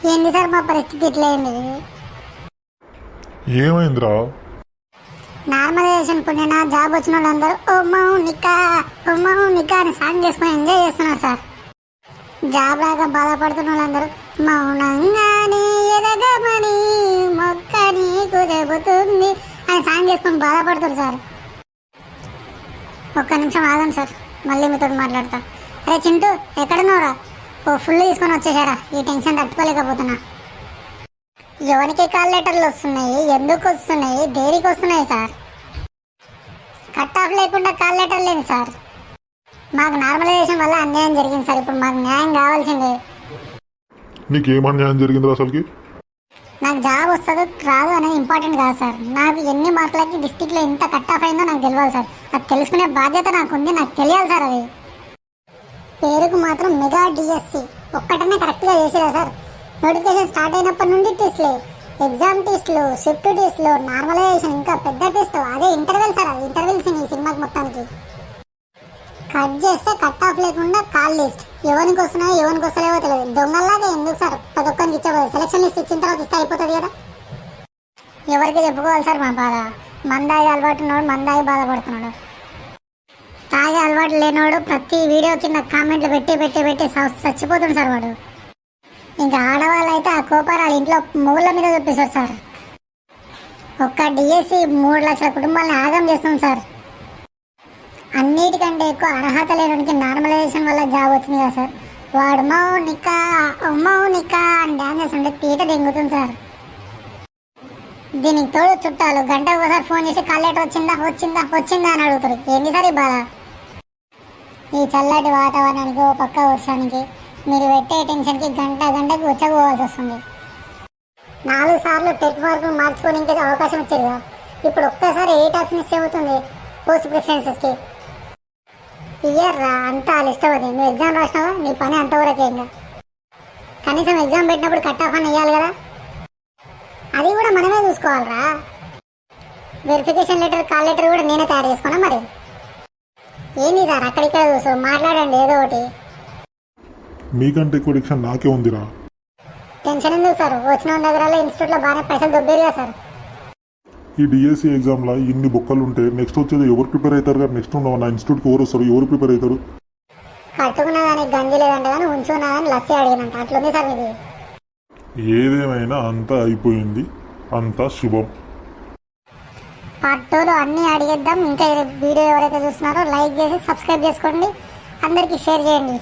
ఏంది సార్ మా పరిస్థితి ఇట్లా అయింది ఏమైందిరా నార్మలైజేషన్ పుణ్యన? జాబ్ వచ్చిన వాళ్ళందరూ ఓ మౌనిక ఓ మౌనిక అని సాంగ్ చేసుకొని ఎంజాయ్ చేస్తున్నారు సార్. జాబ్ లాగా బాధపడుతున్న వాళ్ళందరూ మౌనంగానే ఎదగమని మొక్క నీకు చెబుతుంది అని సాంగ్ చేసుకొని బాధపడుతున్నారు సార్. ఒక్క నిమిషం ఆగండి సార్ మళ్ళీ మీతో మాట్లాడతా. అరే చింటూ ఎక్కడున్నావురా? ఓ ఫుల్ తీసుకొని వచ్చేసారా ఈ టెన్షన్ తట్టుకోలేకపోతున్నా. ఎవరికి కాల్ లెటర్లు వస్తున్నాయి? ఎందుకు వస్తున్నాయి? దేనికి వస్తున్నాయి సార్ కట్ ఆఫ్ లేకుండా కాల్ లెటర్ లేదు సార్ మాకు నార్మలైజేషన్ వల్ల అన్యాయం జరిగింది సార్ ఇప్పుడు మాకు న్యాయం కావాల్సిందే. నీకేం అన్యాయం జరిగిందిరా అసలుకి? నాకు జాబ్ వస్తుందో రాదు అనేది ఇంపార్టెంట్ కాదు సార్ నాకు ఎన్ని మార్కులకి డిస్టిక్లో ఎంత కట్ ఆఫ్ అయిందో నాకు తెలియాలి సార్ అది తెలుసుకునే బాధ్యత నాకు ఉంది నాకు తెలియాలి సార్ అది. పేరుకు మాత్రం మెగా డిఎస్సి ఒక్కటనే కరెక్ట్గా చేసేదా సార్. నోటిఫికేషన్ స్టార్ట్ అయినప్పటి నుండి టెస్ట్లే ఎగ్జామ్ టెస్ట్లు షిఫ్ట్ టెస్ట్లు నార్మలైజేషన్ ఇంకా పెద్ద టెస్ట్ అదే ఇంటర్వెల్ సార్ అది ఇంటర్వెల్స్ ఈ సినిమాకి మొత్తానికి. కట్ చేస్తే కట్ ఆఫ్ లేకుండా కాల్ లిస్ట్ ఎవరికి వస్తున్నాయో ఎవరికి వస్తలేవో తెలియదు. దొంగల్లాగా ఎందుకు సార్? ప్రతి ఒక్కరికి ఇచ్చబోదు సెలక్షన్ లిస్ట్ ఇచ్చిన తర్వాత ఇస్తే అయిపోతుంది కదా. ఎవరికి చెప్పుకోవాలి సార్ మా బాధ? మందాయి అలవాటు ఉన్నాడు మందాయి బాధపడుతున్నాడు. అలవాటు లేనివాడు ప్రతి వీడియో కింద కామెంట్లు పెట్టి పెట్టి పెట్టి చచ్చిపోతుంది సార్ వాడు. ఇంకా ఆడవాళ్ళు అయితే ఆ కోపారాలు ఇంట్లో మూళ్ళ మీద చూపిస్తారు సార్. ఒక్క డిఎస్సి మూడు లక్షల కుటుంబాలను ఆగం చేస్తుంది సార్. అన్నిటికంటే ఎక్కువ అర్హత లేనికి నార్మలైజేషన్ వల్ల జాబ్ వచ్చింది కదా సార్. వాడు మౌనికా మౌనిక అని డ్యాన్స్ చేస్తుంటే తీట దెంగుతుంది సార్. దీనికి తోడు చుట్టాలు గంట ఒకసారి ఫోన్ చేసి కాలేటర్ వచ్చిందా వచ్చిందా వచ్చిందా అని అడుగుతారు. ఏంటి సార్ ఈ బాధ? ఈ చల్లటి వాతావరణానికి ఓ పక్క వర్షానికి మీరు పెట్టే టెన్షన్కి గంట గంటకు వచ్చకపోవాల్సి వస్తుంది. నాలుగు సార్లు టెట్ మార్కులు మార్చుకోవడానికి అవకాశం ఇచ్చారు కదా. ఇప్పుడు ఒక్కసారి ఎయిట్ ఆప్షన్ మిస్ అవుతుంది పోస్ట్ ప్రిఫరెన్సెస్కి. ఇయర్ రా అంతా వాళ్ళు ఇష్టపడి నువ్వు ఎగ్జామ్ రాసినావా? నీ పని అంతవరకే ఇంకా. కనీసం ఎగ్జామ్ పెట్టినప్పుడు కట్ ఆఫ్ అని ఇవ్వాలి కదా. అది కూడా మనమే చూసుకోవాలరా. వెరిఫికేషన్ లెటర్ కాల్ లెటర్ కూడా నేనే తయారు చేసుకున్నా మరి. ఏంది సార్? అక్కడిక్కడ చూసు మాట్లాడండి ఏదో ఒకటి. మీకంటే ఎక్కువ డిక్షన్ నాకే ఉందిరా. టెన్షన్ ఎందుకు సార్? వచ్చిన దగ్గర ఇన్స్టిట్యూట్లో బాగానే పైసలు దొబ్బేరు కదా సార్. ఈ డిఎస్సి ఎగ్జామ్లో ఇన్ని బొక్కలు ఉంటే నెక్స్ట్ వచ్చేది ఎవరు ప్రిపేర్ అవుతారు కదా నెక్స్ట్ ఉండవు? నా ఇన్స్టిట్యూట్కి ఎవరు వస్తారు? ఎవరు ప్రిపేర్ అవుతారు? కట్టుకున్న దానికి గంజి లేదంట కానీ ఉంచుకున్న కానీ లస్సీ అడిగినంట. అట్లుంది సార్ ఇది ఏదేమైనా అంతా అయిపోయింది. అంతా శుభం. పార్ట్ టూలో అన్నీ అడిగేద్దాం ఇంకా వీడియో ఎవరైతే చూస్తున్నారో లైక్ చేసి సబ్స్క్రైబ్ చేసుకోండి. అందరికీ షేర్ చేయండి.